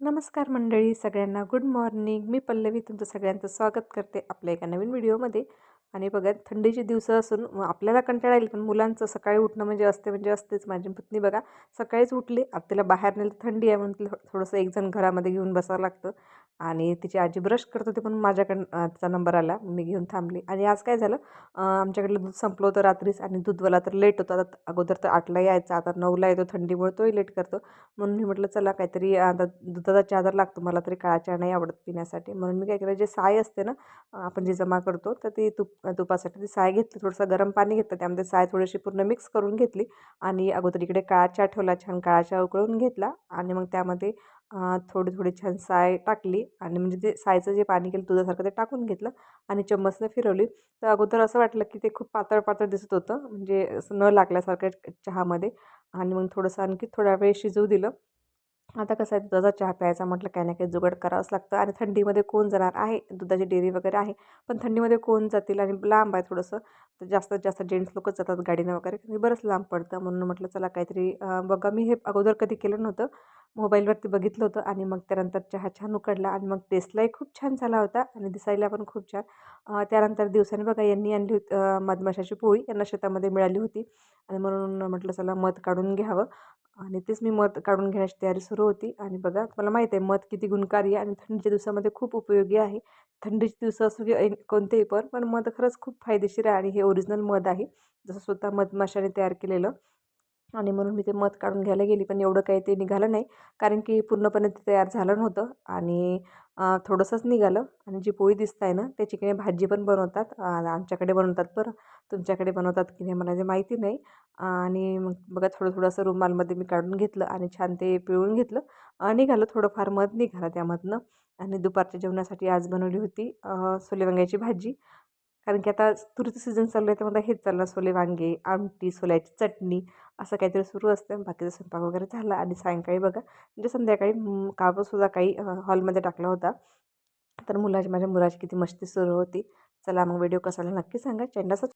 नमस्कार मंडळी सगळ्यांना गुड मॉर्निंग. मी पल्लवी तुमचं सगळ्यांचं स्वागत करते आपल्या एका नवीन व्हिडिओमध्ये. आणि बघा थंडीचे दिवस असून आपल्याला कंटाळा येईल पण मुलांचं सकाळी उठणं म्हणजे असते म्हणजे असतेच. माझी पत्नी बघा सकाळीच उठली आता तिला बाहेर नेलं थंडी आहे म्हणून थोडंसं एक जण घरामध्ये घेऊन बसावं लागतं. आणि तिची आजी ब्रश करत होती पण माझ्याकडं तिचा नंबर आला मी घेऊन थांबली. आणि आज काय झालं आमच्याकडलं दूध संपलं होतं रात्रीच आणि दूधवाला तर लेट होता. आता अगोदर तर आठला यायचा आता नऊला येतो थंडीमुळे तोही लेट करतो. म्हणून मी म्हटलं चला काहीतरी आता दुधाचा चहा लागतो मला तरी काळा चहा नाही आवडत पिण्यासाठी. म्हणून मी काय केलं जे साय असते ना आपण जे जमा करतो तर ते तुप तुपासाठी ती साय घेतली थोडंसं गरम पाणी घेतलं त्यामध्ये साय थोडीशी पूर्ण मिक्स करून घेतली आणि अगोदर इकडे काळा चहा ठेवला छान काळा चहा उकळून घेतला आणि मग त्यामध्ये थोडी थोडी छान साय टाकली आणि म्हणजे ते सायचं जे पाणी केलं दुधासारखं ते टाकून घेतलं आणि चम्मचनं फिरवली. तर अगोदर असं वाटलं की ते खूप पातळ पातळ दिसत होतं म्हणजे असं न लागल्यासारखं चहामध्ये आणि मग थोडंसं आणखी थोडा वेळ शिजवू दिलं. आता कसं आहे दुधाचा चहा प्यायचा म्हटलं काही ना काही जुगाड करावंच लागतं आणि थंडीमध्ये कोण जाणार आहे? दुधाची डेअरी वगैरे आहे पण थंडीमध्ये कोण जातील आणि लांब आहे थोडंसं? तर जास्तीत जास्त जेंट्स लोकच जातात गाडीनं वगैरे बरंच लांब पडतं. म्हणून म्हटलं चला काहीतरी बघा. मी हे अगोदर कधी केलं नव्हतं. मोबाईलवरती बघितलं होतं आणि मग त्यानंतर चहा छान उकडला आणि मग टेस्टलाही खूप छान झाला होता आणि दिसायला पण खूप छान. त्यानंतर दिवसांनी बघा यांनी आणली होती मधमाशाची पोळी. यांना शेतामध्ये मिळाली होती आणि म्हणून म्हटलं चला मध काढून घ्यावं. आणि तेच मी मध काढून घेण्याची तयारी सुरू होती. आणि बघा मला माहीत आहे मध किती गुणकारी आहे आणि थंडीच्या दिवसामध्ये खूप उपयोगी आहे. थंडीचे दिवस असो की कोणतेही पण पण मध खरंच खूप फायदेशीर आहे आणि हे ओरिजिनल मध आहे. जसं स्वतः मधमाशाने तयार केलेलं. आणि म्हणून मी ते मध काढून घ्यायला गेली पण एवढं काही ते निघालं नाही. कारण की पूर्णपणे ते तयार झालं नव्हतं. आणि थोडंसंच निघालं आणि जी पोळी दिसत आहे ना त्याची काही भाजी पण बनवतात. आमच्याकडे बनवतात बरं. तुमच्याकडे बनवतात की नाही मला ते माहिती नाही. आणि मग बघा थोडं थोडं असं रुमालमध्ये मी काढून घेतलं आणि छान ते पिळून घेतलं. निघालं थोडंफार मध निघालं त्यामधनं. आणि दुपारच्या जेवणासाठी आज बनवली होती सोले वांग्याची भाजी. कारण की आता तुरीचं सीझन चालू आहे तर मला हेच चाललं सोले वांगे आमटी सोल्याची चटणी असं काहीतरी सुरू असतं. बाकीचा स्वयंपाक वगैरे झाला आणि सायंकाळी बघा म्हणजे संध्याकाळी कापूससुद्धा काही हॉलमध्ये टाकला होता. तर मुलाची माझ्या मुलाची किती मस्ती सुरू होती. चला मग व्हिडिओ कसा नक्की सांगा. चॅनल